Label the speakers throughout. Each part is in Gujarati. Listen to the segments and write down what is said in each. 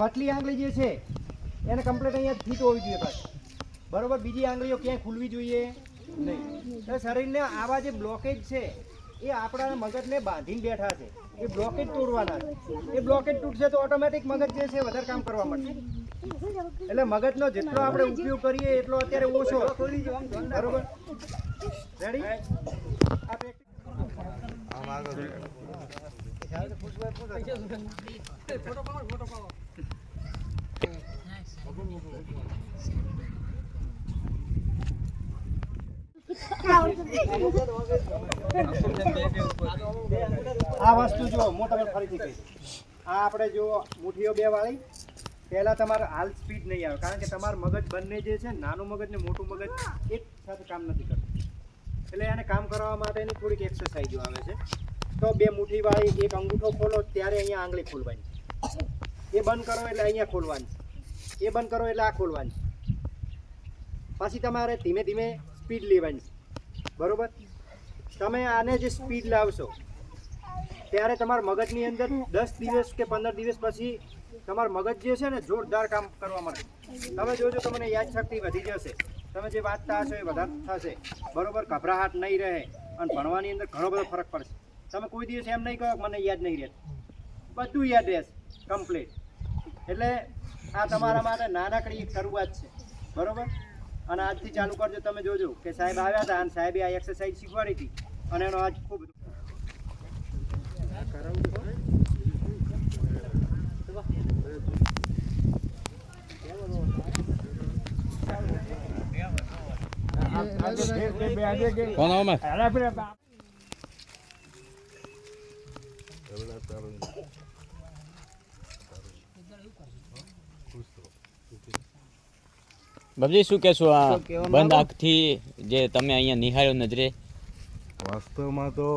Speaker 1: પાટલી આંગળી જે છે એને કમ્પ્લીટ અહીંયા ફિટ હોવી જોઈએ પાછી બરોબર? બીજી આંગળીઓ ક્યાંય ખુલવી જોઈએ નહીં. તો શરીરને આવા જે બ્લોકેજ છે એ આપણા મગજને બાંધીને બેઠા છે. એ બ્લોકેજ તોડવાના છે. એ બ્લોકેજ તૂટશે તો ઓટોમેટિક મગજ જે છે વધારે કામ કરવા માંડશે એટલે મગજનો જેટલો આપણે ઉપયોગ કરીએ એટલો અત્યારે ઓછો. બરોબર? રેડી આ practice- આ વસ્તુ જો હું તમને ફરીથી કહીશ. આ આપણે જો મુઠ્ઠીઓ બે વાળી. પહેલા તમારે હાલ સ્પીડ નહીં આવે, કારણ કે તમારું મગજ બંને જે છે, નાનું મગજ ને મોટું મગજ, એક સાથે કામ નથી કરતું. એટલે એને કામ કરવા માટેની થોડીક એક્સરસાઇઝો આવે છે. તો બે મુઠ્ઠી વાળી, એક અંગૂઠો ખોલો, ત્યારે અહીંયા આંગળી ખોલવાની. એ બંધ કરો એટલે અહીંયા ખોલવાની. એ બંધ કરો એટલે આ ખોલવાની. પછી તમારે ધીમે ધીમે સ્પીડ લેવાની. બરોબર? તમે આને જે સ્પીડ લાવશો, ત્યારે તમારા મગજની અંદર દસ દિવસ કે પંદર દિવસ પછી તમારું મગજ જે છે ને જોરદાર કામ કરવા માંડે. તમે જોજો તમને યાદ શક્તિ વધી જશે. તમે જે વાંચતા હશો એ વધારે થશે. બરોબર? ગભરાહટ નહીં રહે અને ભણવાની અંદર ઘણો બધો ફરક પડશે. તમે કોઈ દિવસ એમ નહીં કહો મને યાદ નહીં રહે. બધું યાદ રહેશે. કમ્પ્લીટ એટલે આ તમારા માટે નાનકડી શરૂઆત છે. બરોબર? અને આજથી ચાલુ કરજો, તમે જોજો કે સાહેબ આવ્યા હતા અને સાહેબે આ એક્સરસાઇઝ શીખવાડી હતી. અને એનો આજ ખૂબ
Speaker 2: કોણ આમાં બાબજી શું કહેશો આ બંધ આંખથી જે તમે અહીંયા નિહાળ્યો નજરે?
Speaker 3: વાસ્તવમાં તો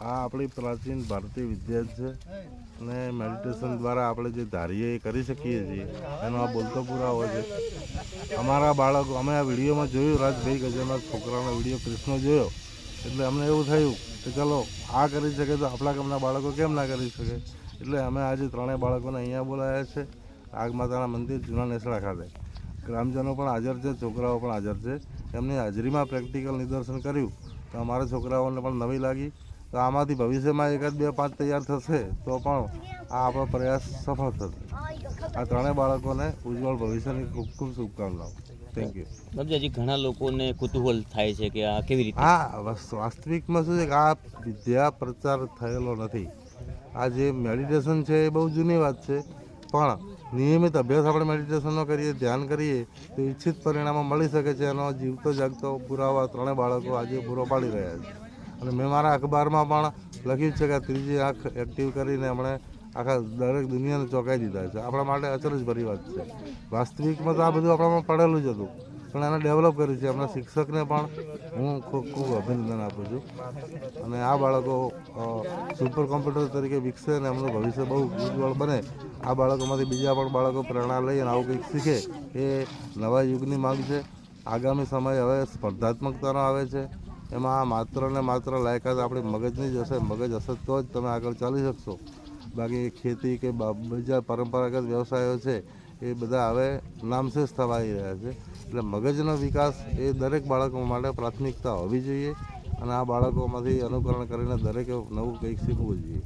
Speaker 3: આ આપણી પ્રાચીન ભારતીય વિદ્યા છે અને મેડિટેશન દ્વારા આપણે જે ધારીએ એ કરી શકીએ છીએ. એનો આ બોલતો પુરાવો છે. અમારા બાળકો અમે આ વિડીયોમાં જોયું રાજભાઈ ગજેના છોકરાનો વીડિયો કૃષ્ણ જોયો. એટલે અમને એવું થયું કે ચલો આ કરી શકે તો આપણા ગામના બાળકો કેમ ના કરી શકે? એટલે અમે આજે ત્રણેય બાળકોને અહીંયા બોલાયા છે. આગ માતાના મંદિર જૂના નેસડા ખાતે. ગ્રામજનો પણ હાજર છે છોકરાઓ પણ હાજર છે. એમની હાજરીમાં પ્રેક્ટિકલ નિદર્શન કર્યું. તો અમારા છોકરાઓને પણ નવી લાગી. તો આમાંથી ભવિષ્યમાં એકાદ બે પાંચ તૈયાર થશે તો પણ આ આપણો પ્રયાસ સફળ થશે. આ ત્રણેય બાળકોને ઉજ્જવળ ભવિષ્યની ખૂબ ખૂબ શુભકામનાઓ. થેન્ક યુ
Speaker 2: બાબજી હજી ઘણા લોકોને કુતૂહલ થાય છે કે આ કેવી રીતે?
Speaker 3: હા વાસ્તવિકમાં શું છે કે આ વિદ્યા પ્રચાર થયેલો નથી. આ જે મેડિટેશન છે એ બહુ જૂની વાત છે. પણ નિયમિત અભ્યાસ આપણે મેડિટેશનનો કરીએ, ધ્યાન કરીએ, તો ઈચ્છિત પરિણામો મળી શકે છે એનો જીવતો જાગતો પુરાવા ત્રણેય બાળકો આજે પૂરો પાડી રહ્યા છે. અને મેં મારા અખબારમાં પણ લખ્યું છે કે ત્રીજી આંખ એક્ટિવ કરીને એમણે આખા દરેક દુનિયાને ચોંકાઈ દીધા છે. આપણા માટે અચરજભરી વાત છે. વાસ્તવિકમાં તો આ બધું આપણામાં પડેલું જ હતું. પણ એને ડેવલપ કર્યું છે. એમના શિક્ષકને પણ હું ખૂબ ખૂબ અભિનંદન આપું છું. અને આ બાળકો સુપર કોમ્પ્યુટર તરીકે વિકસે અને એમનું ભવિષ્ય બહુ ઉજ્જવળ બને. આ બાળકોમાંથી બીજા પણ બાળકો પ્રેરણા લઈ અને આવું કંઈક શીખે એ નવા યુગની માંગ છે. આગામી સમય હવે સ્પર્ધાત્મકતાનો આવે છે. એમાં માત્ર ને માત્ર લાયકાત આપણી મગજની જ હશે. મગજ હશે તો જ તમે આગળ ચાલી શકશો. બાકી ખેતી કે બીજા પરંપરાગત વ્યવસાયો છે એ બધા હવે નામશેષ થવા રહ્યા છે. એટલે મગજનો વિકાસ એ દરેક બાળકો માટે પ્રાથમિકતા હોવી જોઈએ અને આ બાળકોમાંથી અનુકરણ કરીને દરેકે નવું કંઈક શીખવું જોઈએ.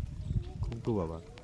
Speaker 3: ખૂબ ખૂબ આભાર.